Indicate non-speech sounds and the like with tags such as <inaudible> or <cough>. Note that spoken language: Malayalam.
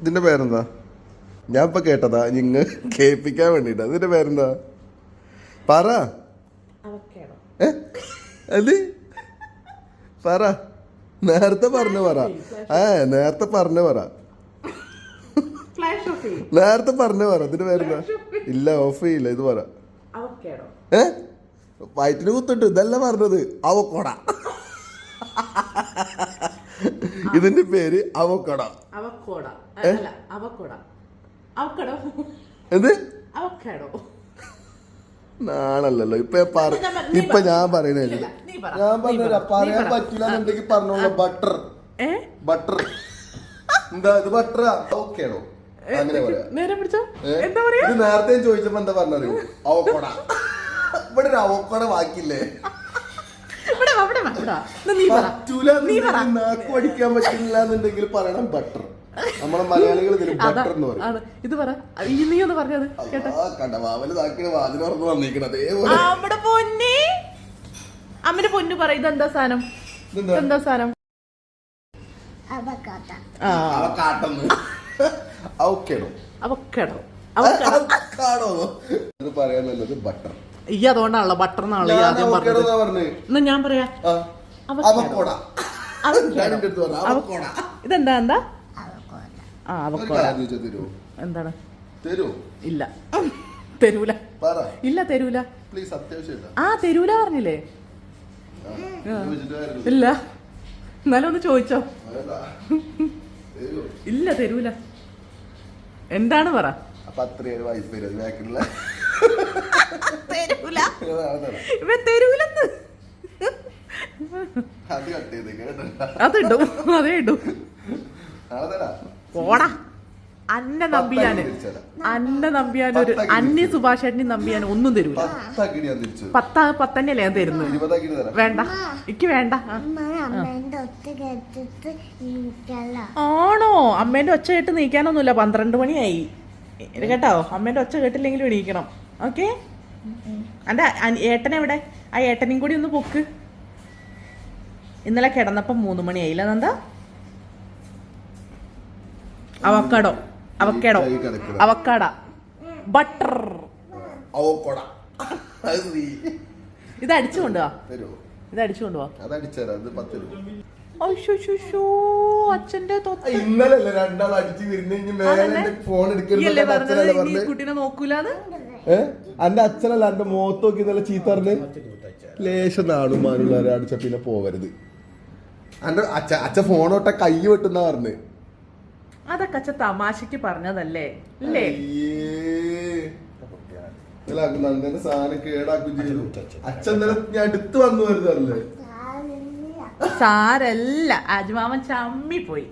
ഇതിന്റെ പേരെന്താ? ഞാൻ ഇപ്പൊ കേട്ടതാ നിങ്ങൾ കേൾപ്പിക്കാൻ വേണ്ടിട്ടാ. ഇതിന്റെ പേരെന്താ? പറ. അവക്കേടോ ഏ? അത് പറ. നേരത്തെ പറഞ്ഞു പറ. ഏ നേരത്തെ പറഞ്ഞു പറ. നേരത്തെ പറഞ്ഞു പറ. ഇതിന്റെ പേരെന്താ? ഇല്ല ഓഫ് ചെയ്യില്ല. ഇത് പറ. ഏ? വയറ്റിന് കുത്തിട്ട് ഇതല്ല പറഞ്ഞത്. അവക്കൊട. <laughs> ഇതിന്റെ പേര് അവക്കട. അവക്കോട. അല്ല അവക്കോട. അവക്കടോ. എന്ത്? അവക്കേടോ. നാണല്ലല്ലോ. ഇപ്പൊ ഇപ്പൊ ഞാൻ പറയുന്നത് ഇല്ല, നീ പറ, ഞാൻ പറഞ്ഞ പറ, പറയാൻ. പറ്റില്ല എന്നുണ്ടെങ്കിൽ പറഞ്ഞോളൂ. ബട്ടർ. ബട്ടർ. എന്താ ഇത് ബട്ടർ ഓക്കേണോ അങ്ങനെ പറയാ. ഇത് നേരത്തെ ചോദിച്ചപ്പോ എന്താ പറഞ്ഞറിയോ? അവക്കോട. <laughs> ഇവിടെ ഒരു അവക്കോട ബാക്കിയില്ലേ? പറ്റില്ല പറയണം ബട്ടർ നമ്മളെ മലയാളികൾ ഇതിന് ബട്ടർ എന്ന് പറയും. ഇത് പറ. നീ ഒന്ന് പറഞ്ഞത് കേട്ടോ. ആ കണ്ടവാവൽ താക്കിന് വാതിൽ തുറന്ന് വന്നിരിക്കണം അതേപോലെ. അവിടെ പൊന്നി. അമ്മന്റെ പൊന്നു പറ ഇതെന്താ സാധനം? ഇതെന്താ? സാധനം? അവക്കാട്ടം അവക്കേടോ അവ അവക്കാടോ അവക്കടോ പറയാൻ നല്ലത് ബട്ടർ ഈ അതുകൊണ്ടാണല്ലോ ബട്ടർ എന്നാണല്ലോ ഈ ഞാൻ ആദ്യം പറഞ്ഞത്. എന്നാ ഞാൻ പറയാ. അവക്കാടോ. ഇതെന്താ എന്താ? ആ അവക്കോട. എന്താണ്? ഇല്ല. തരൂല. പറ. ഇല്ല തരൂല. ആ തരൂല പറഞ്ഞില്ലേ. ഇല്ല. എന്നാലും ഒന്ന് ചോദിച്ചോ. ഇല്ല തരൂല. എന്താണ് പറ? അപ്പൊ അത്രയും വൈഫ് വരും. ബാക്കിലുള്ള തരൂല. ഇവ തരൂലെന്ന്. അതിടും അതേ ഇടും പോടാ. അന്ന നമ്പിയാന്. അന്ന നമ്പിയാൻ ഒരു അന്യ തിരിച്ചു. സുഭാഷ് ഏട്ടനെ നമ്പിയാൻ ഒന്നും തരൂല. പത്താ പത്തന്നെയല്ലേ ഞാൻ തരുന്നത്? വേണ്ട. എനിക്ക് വേണ്ട. ആണോ? അമ്മേന്റെ ഒച്ച കേട്ട് നീക്കാനൊന്നുമില്ല. പന്ത്രണ്ട് മണിയായി. കേട്ടോ? അമ്മേന്റെ ഒച്ച കേട്ടില്ലെങ്കിലും എണീക്കണം. ഓക്കെ? എന്റെ ഏട്ടൻ എവിടെ? ആ ഏട്ടനെയും കൂടി ഒന്ന് പൊക്ക്. ഇന്നലെ കിടന്നപ്പം മൂന്ന് മണിയായില്ല എന്താ അവക്കടോ. അവക്കടോ. അവക്കാട. ബട്ടർ. ഇത് അടിച്ചു കൊണ്ടുവാ. ഇത് അടിച്ചു കൊണ്ടുവാ. അച്ഛന്റെ ഇന്നലെ രണ്ടാൾ അടിച്ച് വിരുന്ന് കുട്ടീനെ നോക്കൂലാന്ന്? ഏ? എന്റെ അച്ഛനല്ല എന്റെ മുഖത്ത് നോക്കി നല്ല ചീത്ത പറഞ്ഞ്? ലേശം നാടും മാനുള്ളവരെ അടിച്ച പിന്നെ പോവരുത്. എന്റെ അച്ഛ അച്ഛ ഫോണോട്ട കൈ വെട്ടുന്ന പറഞ്ഞ്. അതൊക്കെ അച്ഛൻ തമാശക്ക് പറഞ്ഞതല്ലേ? അല്ലേ? നന്ദന്റെ സാധനം കേടാക്കും ചെയ്തു. അച്ഛൻ ഇന്നലെ ഞാൻ അടുത്ത് വന്നു വരുന്നല്ലേ സാരല്ല. അജ്മാമൻ ചമ്മി പോയി